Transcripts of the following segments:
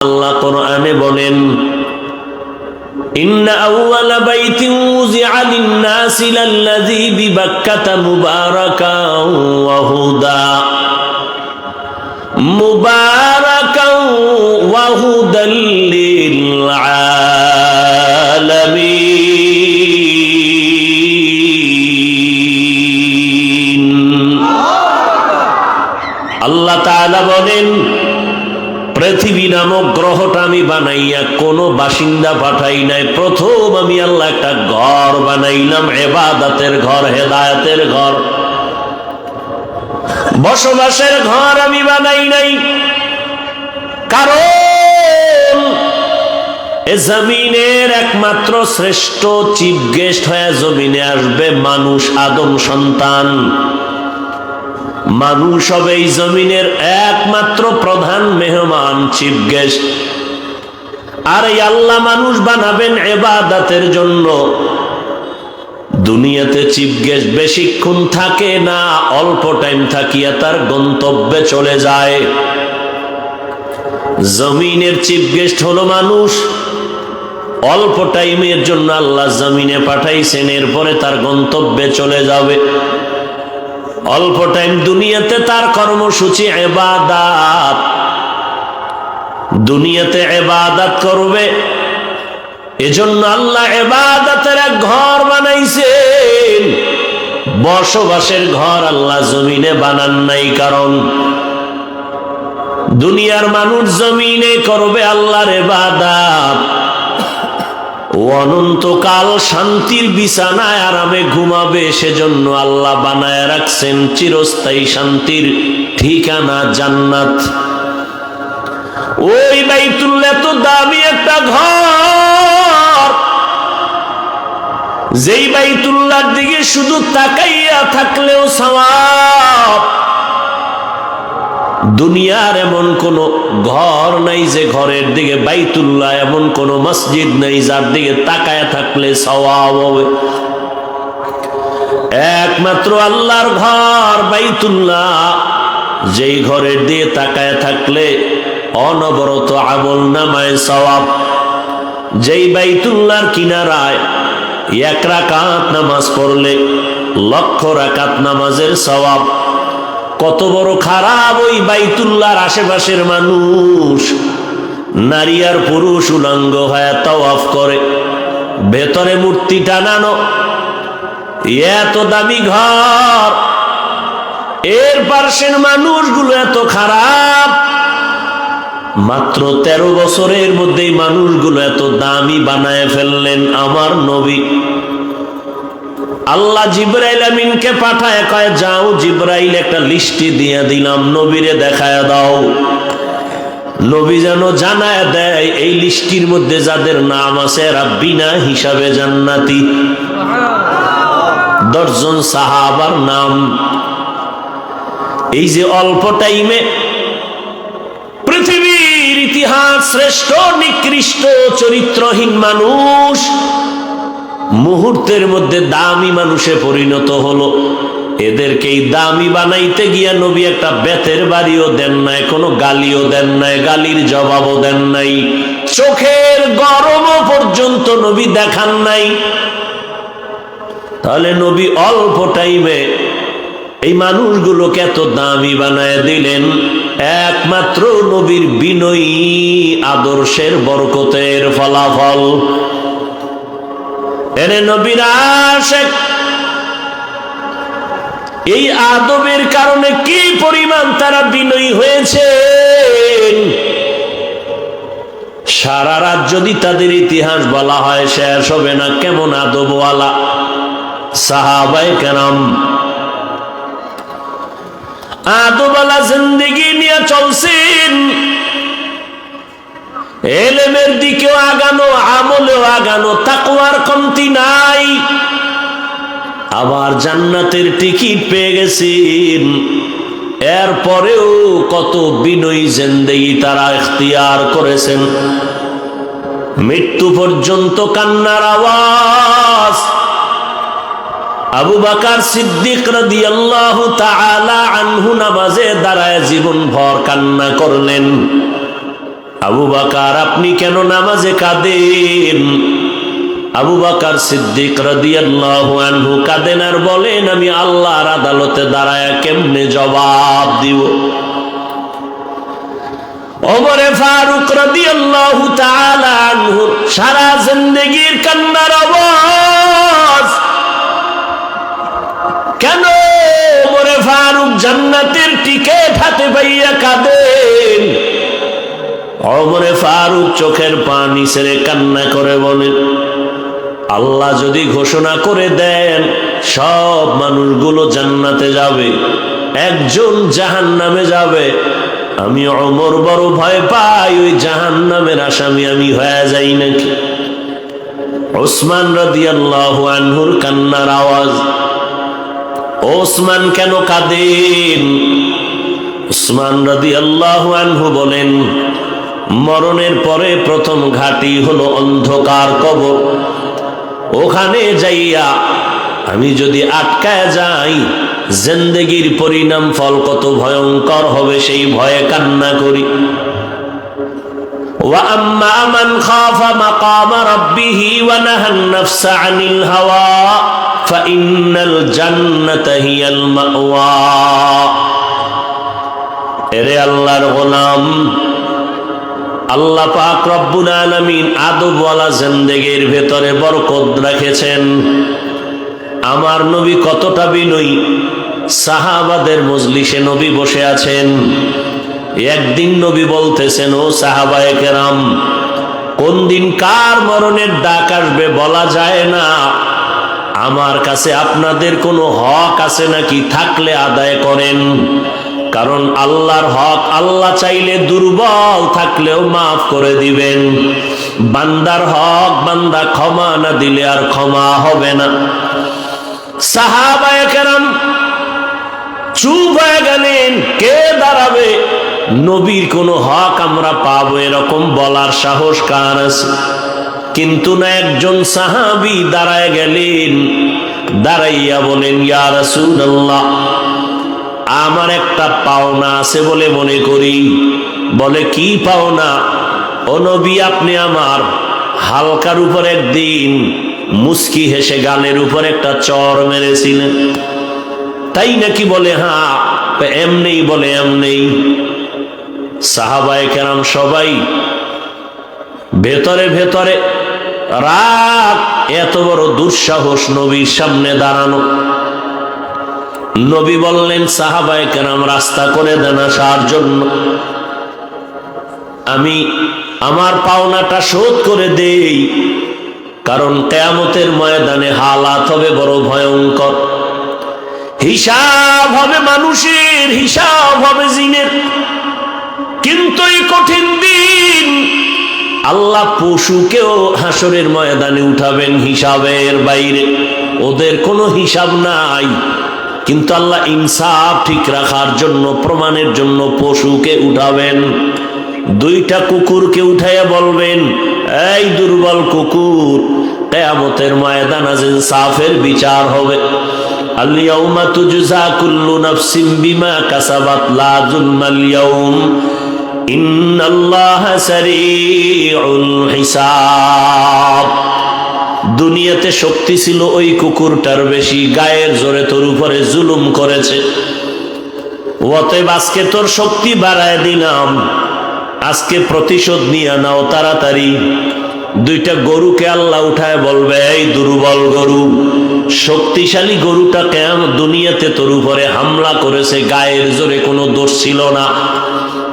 আল্লাহ কোরআনে বলেন, ইন্না আউয়ালা বাইতিন উযিআ লিন-নাসি লাল্লাযী বিবাক্কাতা মুবারাকান ওয়া হুদা। মুবারাকান ওয়া হুদাল লিল আলামিন আল্লাহ তাআলা বলেন পৃথিবী নামক গ্রহটা আমি বানাইয়া কোনো বাসিন্দা পাঠাই নাই। প্রথম আমি আল্লাহ একটা ঘর বানাইলাম, এবাদাতের ঘর, হেদায়াতের ঘর। বসবাসের ঘর আমি বানাই নাই। কারণ এ জমিনের একমাত্র শ্রেষ্ঠ, চিফ গেস্ট হয়ে জমিনে আসবে মানুষ, আদম সন্তান। মানুষ হবে এই জমিনের একমাত্র প্রধান মেহমান চিফ গেস্ট আর এই আল্লাহ মানুষ বানাবেন এবাদাতের জন্য। দুনিয়াতে চিফ গেস্ট বেশিক্ষণ থাকে না, অল্প টাইম থাকিয়া তার গন্তব্যে চলে যায়। জমিনের চিফ গেস্ট হলো মানুষ। অল্প টাইমের জন্য আল্লাহ জমিনে পাঠাইছেন, এরপরে তার গন্তব্যে চলে যাবে। অল্প টাইম দুনিয়াতে তার কর্মসূচি এবাদাত। দুনিয়াতে এবাদাত করবে। এজন্য আল্লাহ এবাদাতের এক ঘর বানাইছেন। বসবাসের ঘর আল্লাহ জমিনে বানান নাই, কারণ দুনিয়ার মানুষ জমিনে করবে আল্লাহর এবাদাত। ও অনন্তকাল শান্তির বিছানায় আরামে ঘুমাবে, সেজন্য আল্লাহ বানায় রাখছেন চিরস্থায়ী শান্তির ঠিকানা জান্নাত। ওই বাইতুল্লাহ তো দামি একটা ঘর। যেই বাইতুল্লাহর দিকে শুধু তাকাইয়া থাকলেও সওয়াব। দুনিয়ার এমন কোন ঘর নাই যে ঘরের দিকে বাইতুল্লাহ, এমন কোন মসজিদ নেই যার দিকে তাকায় থাকলে সওয়াব হবে। একমাত্র আল্লাহর ঘর বাইতুল্লাহ, যেই ঘরের দিয়ে তাকায় থাকলে অনবরত আমল নামায় সওয়াব। যেই বাইতুল্লাহর কিনারায় এক রাকাত নামাজ পড়লে লক্ষ রাকাত নামাজের সওয়াব। কত বড় খারাপ ওই বাইতুল্লার আশেপাশের মানুষ। নারী আর পুরুষ উলঙ্গ হয়ে তওয়াফ করে, ভেতরে মূর্তি টানানো, এত দামি ঘর, এর পার্শ্বের মানুষগুলো এত খারাপ। মাত্র তেরো বছরের মধ্যেই মানুষগুলো এত দামি বানায় ফেললেন আমার নবী। আল্লাহ জিব্রাইল আমিনকে পাঠায়, কয়, যাও জিব্রাইল, একটা লিস্টি দিয়ে দিলাম, নবীরে দেখায় দাও। নবী যেন জানায় দেয়, এই লিস্টির মধ্যে যাদের নাম আছে এরা বিনা হিসাবে জান্নাতি। দশজন সাহাবার নাম। এই যে অল্প টাইমে পৃথিবীর ইতিহাস শ্রেষ্ঠ, নিকৃষ্ট, চরিত্রহীন মানুষ মুহূর্তের মধ্যে দামি মানুষে পরিণত হলো। এদেরকেই দামি বানাইতে গিয়া নবী একটা বেতের বাড়িও দেন নাই, কোনো গালিও দেন নাই, গালির জবাবও দেন নাই। চোখের গরমও পর্যন্ত নবী দেখান নাই। তাহলে নবী অল্প টাইমে এই মানুষগুলোকে এত দামি বানায় দিলেন, একমাত্র নবীর বিনয়ী আদর্শের বরকতের ফলাফল। এনে নবীর এই আদবের কারণে কি পরিমাণ তারা বিনয়ী হয়েছে? সারা রাত যদি তাদের ইতিহাস বলা হয়, শেষ হবে না। কেমন আদবওয়ালা? সাহাবাই কেরাম। আদবওয়ালা জিন্দিগি নিয়ে চলছেন। এলেমের দিকেও আগানো, আমলেও আগানো তাকুয়ার কমতি নাই। আবার জান্নাতের টিকিট পেয়ে গেছেন। এরপরেও কত বিনয়ী জেন্দেগি তারা এখতিয়ার করেছেন। মৃত্যু পর্যন্ত কান্নার আওয়াজ। আবু বাকার সিদ্দিক আনহু নামাজে দাঁড়ায় জীবন ভর কান্না করলেন। আবু বাকার, আপনি কেন নামাজে কাঁদেন? আবু বাকার সিদ্দিক আনহু কাঁদেন আর বলেন, আমি আল্লাহর আদালতে দাঁড়ায় কেমনে জবাব দিব? ফারুক সারা জিন্দেগীর কেন ওমরে ফারুক জান্নাতের টিকেট হাতে পাইয়া কাঁদেন অমরে ফারুক চোখের পানি ছেড়ে কান্না করে বলেন আল্লাহ যদি ঘোষণা করে দেন, সব মানুষগুলো জান্নাতে যাবে, একজন জাহান নামে যাবে। আমি অমর বড় ভয় পাই, ওই জাহান নামের আসামি আমি হয়ে যাই নাকি? ওসমান আল্লাহ আনহুর কান্নার আওয়াজ, ওসমান কেন কাঁদেন? ওসমান আল্লাহ আনহু বলেন মরণের পরে প্রথম ঘাটি হলো অন্ধকার কবর ওখানে যাইয়া আমি যদি আটকায় যাই জিন্দেগির পরিণাম ফল কত ভয়ঙ্কর হবে সেই ভয়ে কান্না করি وأما من خاف مقام ربه ونهى النفس عن الهوى فإن الجنة هي المأوى এরে আল্লাহর গোলাম আল্লাহ পাক রব্বুল আলামিন আদবওয়ালা জিন্দেগির ভেতরে বরকত রেখেছেন। আমার নবী কতটা বিনয়ী, সাহাবাদের মজলিসে নবী বসে আছেন। একদিন নবী বলতেছেন, ও সাহাবায়ে কেরাম, কোন দিন কার মরণের ডাক আসবে বলা যায় না। আমার কাছে আপনাদের কোনো হক আছে নাকি থাকলে আদায় করেন। কারণ আল্লাহর হক আল্লাহ চাইলে দুর্বল থাকলেও মাফ করে দিবেন। বান্দার হক বান্দা ক্ষমা না দিলে আর ক্ষমা হবে না। সাহাবায়ে কেরাম চুপ হয়ে গেলেন, কে দাঁড়াবে? নবীর কোনো হক আমরা পাবো এরকম বলার সাহস কার আছে? কিন্তু না একজন সাহাবি দাঁড়ায় গেলেন, দাঁড়াইয়া বলেন, ইয়া রাসূলুল্লাহ আমার একটা পাওনা আছে বলে মনে করি। বলে, কি পাওনা? ও নবী, আপনি আমার হালকার উপর একদিন মুস্কি হেসে গালের উপর একটা চর মেরেছিলেন। তাই নাকি বলে হ্যাঁ এমনি বলে, এমনি। সাহাবায় কেরাম সবাই ভেতরে ভেতরে রাগ, এত বড় দুঃসাহস নবীর সামনে দাঁড়ানো। নবী বললেন, সাহাবায় কেরাম রাস্তা করে দেন আসার জন্য। আমি আমার পাওনাটা শোধ করে দেই, কারণ কেয়ামতের ময়দানে হালাত হবে বড় ভয়ঙ্কর। হিসাব হবে মানুষের, হিসাব হবে জিনের। কিন্তু এই কঠিন দিন আল্লাহ পশুকেও হাসরের ময়দানে উঠাবেন হিসাবের বাইরে। ওদের কোনো হিসাব নাই। কিন্তু আল্লাহ ইনসাফ ঠিক রাখার জন্য, প্রমাণের জন্য পশুকে উঠাবেন। দুইটা কুকুরকে উঠাইয়া বলবেন, এই দুর্বল কুকুর, কেয়ামতের ময়দান আজ ইনসাফের বিচার হবে। তুজজা কুল্লু দুনিয়াতে শক্তি ছিল ওই কুকুরটার বেশি, গায়ের জোরে তোর উপরে জুলুম করেছে। অতএব আজকে তোর শক্তি বাড়ায় দিলাম। আজকে প্রতিশোধ নিয়ে নাও তাড়াতাড়ি। দুইটা গরুকে আল্লাহ উঠায় বলবে, এই দুর্বল গরু, শক্তিশালী গরুটা কেমন দুনিয়াতে তোর উপরে হামলা করেছে? গায়ের জোরে কোনো দোষ ছিল না।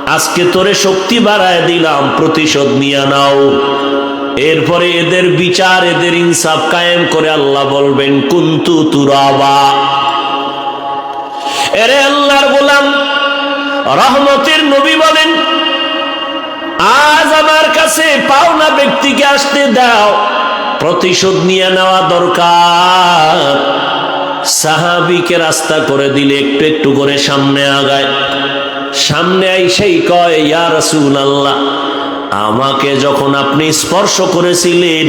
আজকে তোরে শক্তি বাড়ায় দিলাম, প্রতিশোধ নিয়ে নাও। এরপরে এদের বিচার, এদের ইনসাফ কায়েম করে আল্লাহ বলবেন, কুন্তু তুরাবা? এরে আল্লাহর গোলাম, রহমতের নবী বলেন, আজ আমার কাছে পাওনা ব্যক্তিকে আসতে দাও, প্রতিশোধ নিয়ে নেওয়া দরকার। সাহাবিকে রাস্তা করে দিলে একটু একটু করে সামনে আগায়। সামনে আইসেই কয়, ইয়া রাসূল আল্লাহ আমাকে যখন আপনি স্পর্শ করেছিলেন,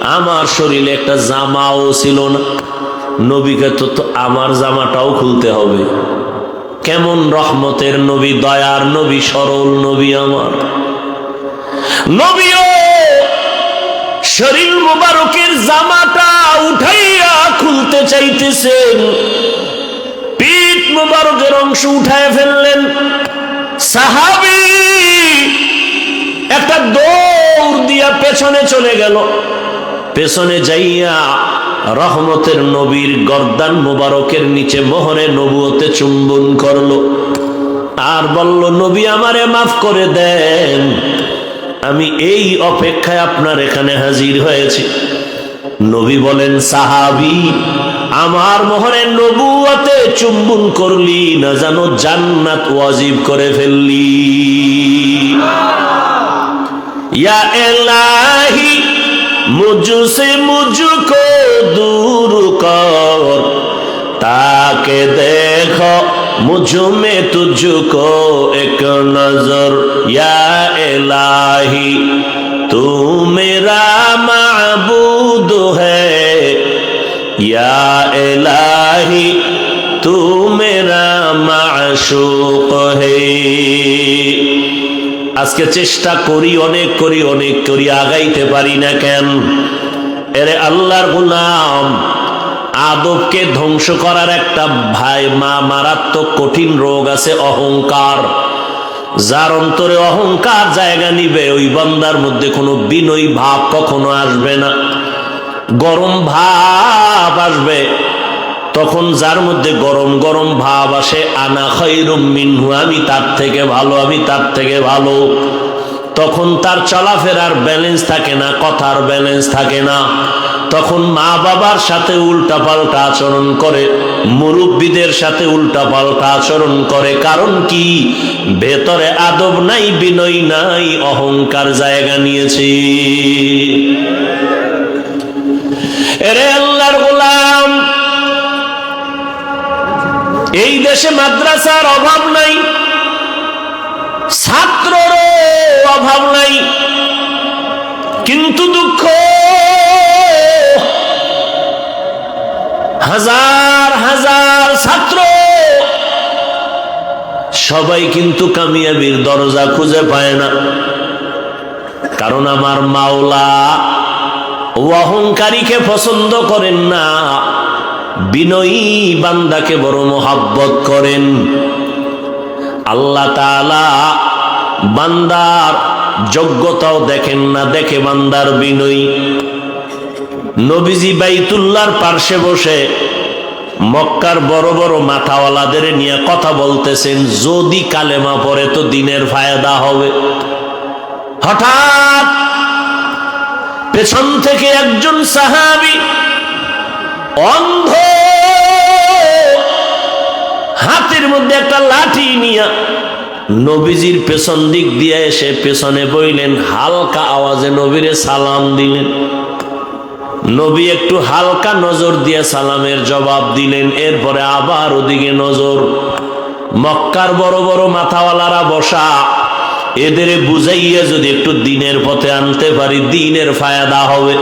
আমার শরীরে একটা জামাও ছিল না। নবীকে তো আমার জামাটাও খুলতে হবে। কেমন রহমতের নবী, দয়ার নবী, সরল নবী আমার। নবীও শরীর মোবারকের জামাটা উঠাইয়া খুলতে চাইতেছেন। পিঠ মোবারকের অংশ উঠায় ফেললেন। সাহাবি একটা দৌড় দিয়া পেছনে চলে গেল। পেছনে যাইয়া রহমতের নবীর গর্দান মোবারকের নিচে মোহরে নবুয়তে চুম্বন করল। আর বলল, নবী আমারে মাফ করে দেন। আমি এই অপেক্ষায় আপনার এখানে হাজির হয়েছি। নবী বলেন, সাহাবি আমার মোহরের নবুয়াতে চুম্বন করলি না জানো জান্নাত ওয়াজিব করে ফেললি या इलाही मुझसे मुझको दूर कर ताके देखो मुझ में तुझको एक नजर या इलाही तू मेरा माबूद है یا الہی تو میرا আজকে চেষ্টা করি, অনেক করি অনেক করি, আগাইতে পারি না কেন? এরে আল্লাহর গুলাম, আদবকে ধ্বংস করার একটা ভাই মা মারাত্মক কঠিন রোগ আছে, অহংকার। যার অন্তরে অহংকার জায়গা নিবে, ওই বান্দার মধ্যে কোনো বিনয়ী ভাব কখনো আসবে না। গরম ভাব আসবে। তখন যার মধ্যে গরম গরম ভাব আসে, আনা খৈরুম মিনহু, আমি তার থেকে ভালো, আমি তার থেকে ভালো। তখন তার চলাফেরার ব্যালেন্স থাকে না, কথার ব্যালেন্স থাকে না। তখন মা বাবার সাথে উল্টা পাল্টা আচরণ করে, মুরব্বীদের সাথে উল্টা পাল্টা আচরণ করে। কারণ কি? ভেতরে আদব নাই, বিনয় নাই, অহংকার জায়গা নিয়েছি। এরে আল্লাহর গোলাম, এই দেশে মাদ্রাসার অভাব নাই, ছাত্ররও অভাব নাই, কিন্তু দুঃখ, হাজার হাজার ছাত্র, সবাই কিন্তু কামিয়াবির দরজা খুঁজে পায় না। কারণ আমার মাওলা অহংকারীকে পছন্দ করেন না। বিনয়ী বান্দাকে বড় মোহাব্বত করেন। আল্লাহ তাআলা বান্দার যোগ্যতাও দেখেন না, দেখে বান্দার বিনয়ী। নবীজি বাইতুল্লার পার্শ্বে বসে মক্কার বড় বড় মাথাওয়ালাদের নিয়ে কথা বলতেছেন, যদি কালেমা পরে তো দিনের ফায়দা হবে। হঠাৎ পেছন থেকে একজন সাহাবি অন্ধ, হাতের মধ্যে একটা লাঠি নিয়া নবীজির পেছন দিক দিয়ে এসে পেছনে বইলেন, হালকা আওয়াজে নবীরে সালাম দিলেন। নবী একটু হালকা নজর দিয়ে সালামের জবাব দিলেন, এরপরে আবার ওদিকে নজর। মক্কার বড় বড় মাথাওয়ালারা বসা এদের বুঝাইয়া যদি একটু দিনের পথে আনতে পারি, দিনের ফায়দা হবে।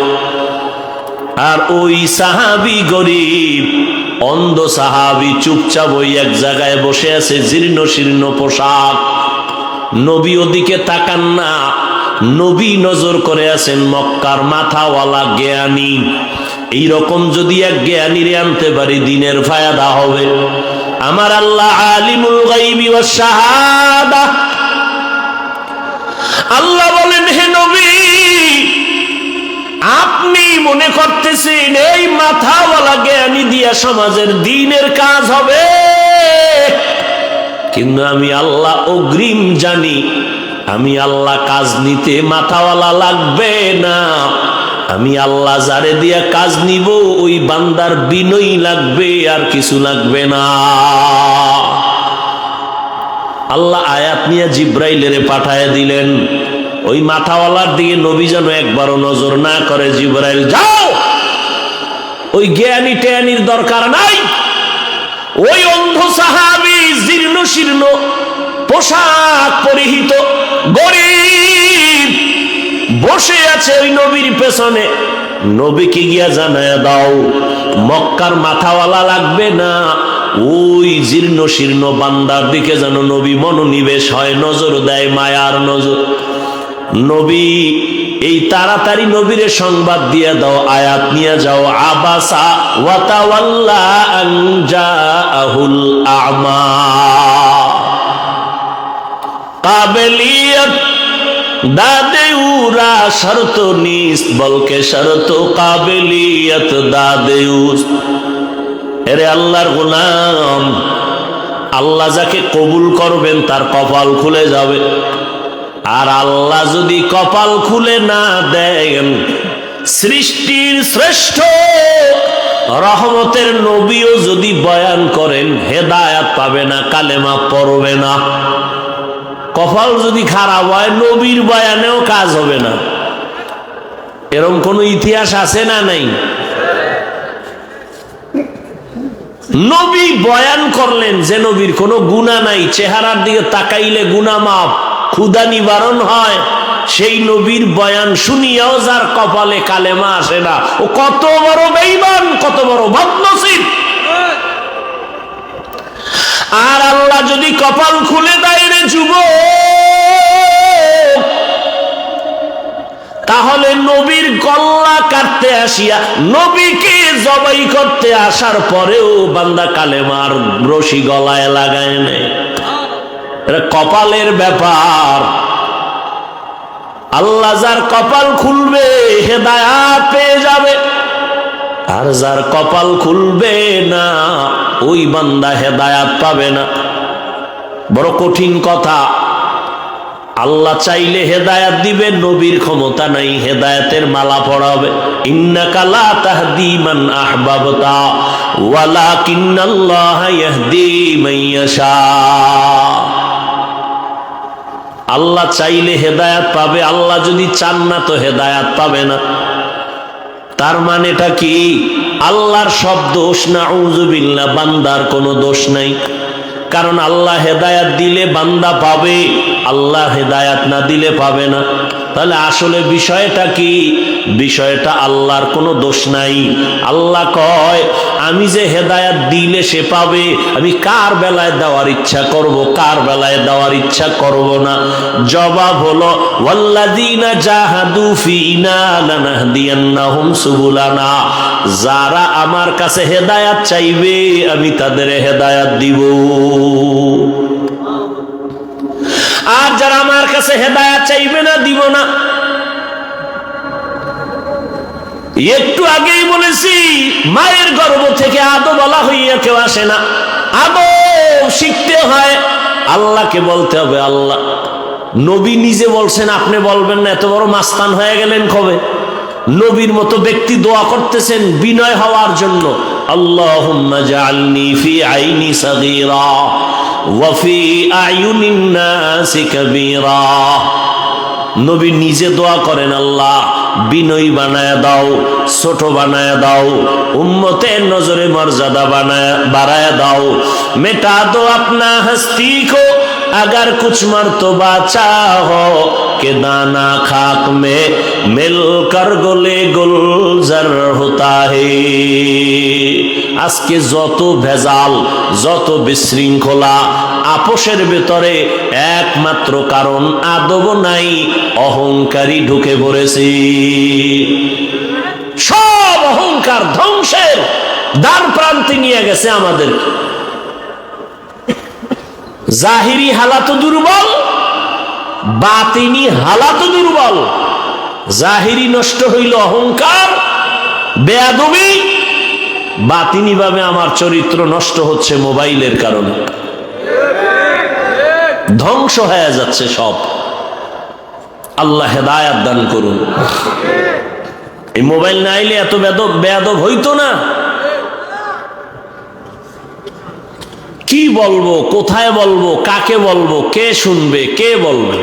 আর ওই সাহাবি গরিব, অন্ধ সাহাবি চুপচাপ ওই এক জায়গায় বসে আছে, জীর্ণ শীর্ণ পোশাক। নবী ওদিকে তাকান না। নবী নজর করে আছেন মক্কার মাথাওয়ালা জ্ঞানী। এইরকম যদি এক জ্ঞানীরে আনতে পারি, দিনের ফায়দা হবে। আমার আল্লাহ আলিমুল গাইবি ওয়াস শাহাদা। আল্লাহ বলেন, হে নবী, আপনি মনে করতেছেন এই মাথাওয়ালা জ্ঞানী দিয়া সমাজের দিনের কাজ হবে? কিন্তু আমি আল্লাহ অগ্রিম জানি, আমি আল্লাহ কাজ নিতে মাথাওয়ালা লাগবে না। আমি আল্লাহ যারে দিয়া কাজ নিব, ওই বান্দার বিনয়ী লাগবে আর কিছু লাগবে না। আল্লাহ আয়াত নিয়ে জিব্রাইলের পাঠায় দিলেন। ওই মাথাওয়ালার দিকে নবী যেন একবারও নজর না করে, জিব্রাইল, যাও! ওই জ্ঞানী ট্যানির দরকার নাই। ওই অন্ধ সাহাবি জীর্ণ শীর্ণ, পোশাক পরিহিত, গরিব বসে আছে ওই নবীর পেছনে। নবীকে গিয়া জানায় দাও, মক্কার মাথাওয়ালা লাগবে না। ওই জীর্ণ শীর্ণ বান্দার দিকে যেন নবী মনোনিবেশ হয়, নজর দেয় মায়ার নজর। নবী, এই তাড়াতাড়ি নবীরে সংবাদ দিয়ে দাও, আয়াত নিয়ে যাও। আবাসা ওয়াতাওয়াল্লা আন জাআহুল আ'মা। কাবেলিয়ত দাদে উরা শরত নিস, বলকে শরত কাবেলিয়ত দাদে উস। এরে আল্লাহর গোলাম, আল্লাহ যাকে কবুল করবেন তার কপাল খুলে যাবে। আর আল্লাহ যদি কপাল খুলে না দেন, সৃষ্টির শ্রেষ্ঠ রহমতের নবীও যদি বয়ান করেন, হেদায়াত পাবে না, কালেমা পড়বে না। কপাল যদি খারাপ হয়, নবীর বয়ানেও কাজ হবে না। এরকম কোন ইতিহাস আছে না নাই? নবী বয়ান করলেন যে, নবীর কোনো গুণা নাই, চেহারার দিকে তাকাইলে গুণা মাপ ক্ষুদা নিবারণ হয়। সেই নবীর বয়ান শুনিয়াও যার কপালে কালেমা আসে না। ও কত বড় বেইমান কত বড় বদনসিব। আর আল্লাহ যদি কপাল খুলে দেয় রে যুব তাহলে নবীর গল্লা কাটতে আসিয়া নবীকে জবাই করতে আসার পরেও বান্দা কালেমার রশি গলায় লাগায় এটা কপালের ব্যাপার। আল্লাহ যার কপাল খুলবে, হেদায়াত পেয়ে যাবে। আর যার কপাল খুলবে না, ওই বান্দা হেদায়াত পাবে না। বড় কঠিন কথা। আল্লাহ চাইলে হেদায়াত দিবে, নবীর ক্ষমতা নাই, হেদায়াতের মালা পড়াবে। ইন্নাকা লা তাহদি আহবাবতা, ওয়ালাকিন্নাল্লাহ ইয়াহদি মান ইয়াশা। আল্লাহ চাইলে হেদায়াত পাবে, আল্লাহ যদি চান না তো হেদায়াত পাবে না। তার মানেটা কি? আল্লাহর সব দোষ না উজুবিল্লা বান্দার কোনো দোষ নাই। কারণ আল্লাহ হেদায়াত দিলে বান্দা পাবে, আল্লাহ হেদায়াত না দিলে পাবে না। তাহলে আসলে বিষয়টা কি? বিষয়টা আল্লাহর কোনো দোষ নাই। আল্লাহ কয়, আমি যে হেদায়াত দিলে সে পাবে, আমি কার বেলায় দেওয়ার ইচ্ছা করব, কার বেলায় দেওয়ার ইচ্ছা করব না? জবাব হলো, ওয়াল্লাযীনা জাহাদু ফিনা লানাহদিয়ান্নাহুম সুবুলানা। যারা আমার কাছে হেদায়াত চাইবে, আমি তাদের হেদায়াত দিব। আর যারা আমার কাছে হেদায়াত চাইবে না, দিব না। একটু আগেই বলেছি, মায়ের গর্ভ থেকে আদো বলা হইয়া কেউ আসে না। আদো শিখতে হয়, আল্লাহকে বলতে হবে, আল্লাহ। নবী নিজে বলছেন, আপনি বলবেন না, এত বড় মাস্তান হয়ে গেলেন কবে? নবীর মতো ব্যক্তি দোয়া করতেছেন, বিনয় হওয়ার জন্য। আল্লাহুম্মা জাআলনি ফি আইনি সাগীরা ওয়া ফি আয়ুনিন নাসি কাবীরা নবী নিজে দোয়া করেন আল্লাহ বিনয়ী বানায় দাও ছোট বানায় দাও উম্মতের নজরে মর্যাদা বানায় বাড়ায় দাও মেটা দো আপনা হস্তি কো अगर कुछ मर्तबा चाहो के दाना खाक में मिलकर गोले गुलजर होता है আজকে যত ভেজাল, যত বিশৃঙ্খলা, আপোষের ভেতরে একমাত্র কারণ আদব নাই অহংকারী ঢুকে পড়েছি। সব অহংকার ধ্বংসের দ্বার প্রান্তে নিয়ে গেছে আমাদের। জাহিরি হালাত দুর্বল, বাতিনি হালাত দুর্বল। জাহিরি নষ্ট হইল অহংকার, বেয়াদবি বাতিনি ভাবে আমার চরিত্র নষ্ট হচ্ছে মোবাইলের কারণে। ধ্বংস হয়ে যাচ্ছে সব। আল্লাহ হেদায়াত দান করুন। এই মোবাইল না আইলে এত বেদব বেয়াদব হইতো না। কি বলব, কোথায় বলব, কাকে বলব, কে শুনবে, কে বলবে?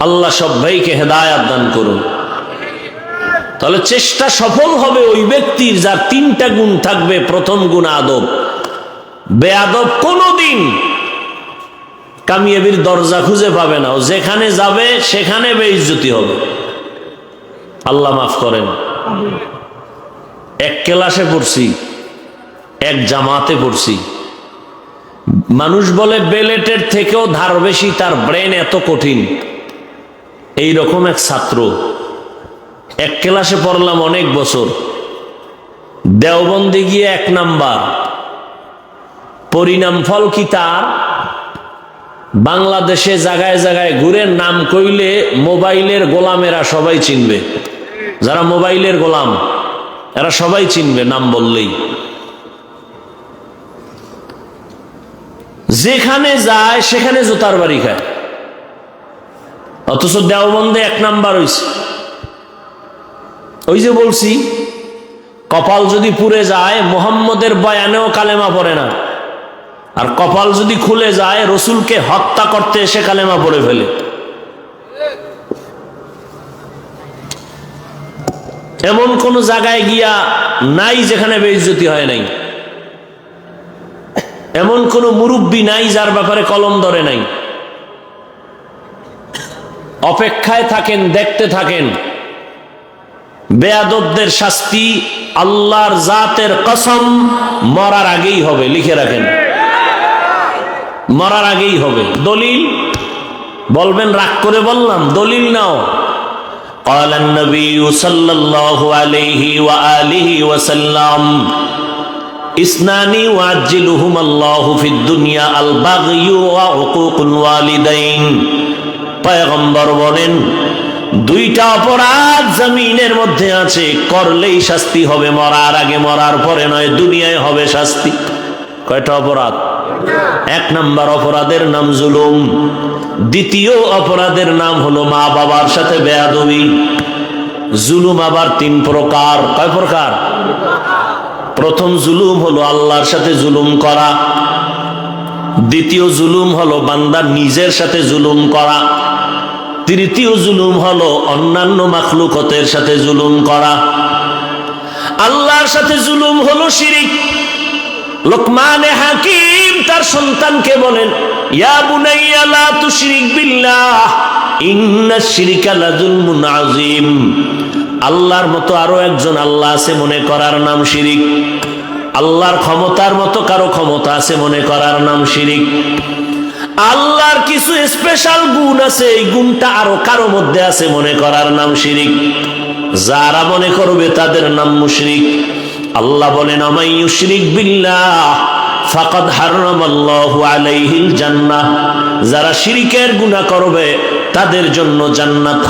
আল্লাহ সব ভাইকে হেদায়াত দান করুন। তাহলে চেষ্টা সফল হবে ওই ব্যক্তির যার তিনটা গুণ থাকবে। প্রথম গুণ আদব। বেয়াদব কোনোদিন কামিয়াবির দরজা খুঁজে পাবে না। যেখানে যাবে, সেখানে বেইজ্জতি হবে। আল্লাহ মাফ করেন। এক ক্লাসে পড়ছি, এক জামাতে পড়ছি। মানুষ বলে, বেলেটের থেকেও ধার বেশি, তার ব্রেন এত কঠিন। এই রকম এক ছাত্র। এক ক্লাসে পড়লাম অনেক বছর। দেওবন্দি গিয়ে এক নাম্বার। পরিণাম ফল কি তার? বাংলাদেশে জায়গায় জায়গায় ঘুরে নাম কইলে মোবাইলের গোলামেরা সবাই চিনবে। যারা মোবাইলের গোলাম, এরা সবাই চিনবে নাম বললেই। যেখানে যায়, সেখানে জোতার বাড়ি খায়। অথচ দেওবন্দে এক নাম্বার হইছে। ওই যে বলছি, কপাল যদি পুড়ে যায়, মোহাম্মদের বয়ানেও কালেমা পড়ে না। আর কপাল যদি খুলে যায়, রসুলকে হত্যা করতে এসে কালেমা পড়ে ফেলে। এমন কোন জায়গায় গিয়া নাই যেখানে বেইজ্জতি হয় নাই। এমন কোন মুরব্বী নাই যার ব্যাপারে কলম ধরে নাই। অপেক্ষায় থাকেন, দেখতে থাকেন। বেয়াদবদের শাস্তি আল্লাহর জাতের কসম মরার আগেই হবে লিখে রাখেন মরার আগেই হবে দলিল বলবেন রাগ করে বললাম দলিল নাও قال النبي صلى الله عليه وآله وسلم اثنان يعجلهما الله في الدنيا البغي وعقوق الوالدين পয়গম্বর বলেন দুইটা অপরাধ জমিনের মধ্যে আছে। করলেই শাস্তি হবে, মরার আগে মরার পরে নয়, দুনিয়ায় হবে শাস্তি। কয়টা অপরাধ? এক নাম্বার অপরাধের নাম জুলুম। দ্বিতীয় অপরাধের নাম হলো মা বাবার সাথে বেয়াদবি। জুলুম আবার তিন প্রকার। কয় প্রকার? প্রথম জুলুম হলো আল্লাহর সাথে জুলুম করা। দ্বিতীয় জুলুম হলো বান্দা নিজের সাথে জুলুম করা। তৃতীয় জুলুম হলো অন্যান্য মাখলুকতের সাথে জুলুম করা। আল্লাহর সাথে জুলুম হলো শিরিক। লোকমানে হাকিম তার সন্তানকে বলেন, ইয়া বুনাইয়া, লা তুশরিক বিল্লাহ, ইন্না শিরকা লাযুলমুন আযীম। আল্লাহর মতো আরও একজন আল্লাহ আছে মনে করার নাম শিরিক। আল্লাহর ক্ষমতার মতো কারও ক্ষমতা আছে মনে করার নাম শিরিক। আল্লাহর কিছু স্পেশাল গুণ আছে, এই গুণটা আরও কারও মধ্যে আছে মনে করার নাম শিরিক। যারা মনে করবে তাদের নাম মুশরিক। আল্লাহ বলেন আমাই ইউশরিক বিল্লাহ, ফাকাদ হারামাল্লাহু আলাইহিল জান্নাহ। যারা শিরিকের গুনাহ করবে, তাদের জন্য জান্নাত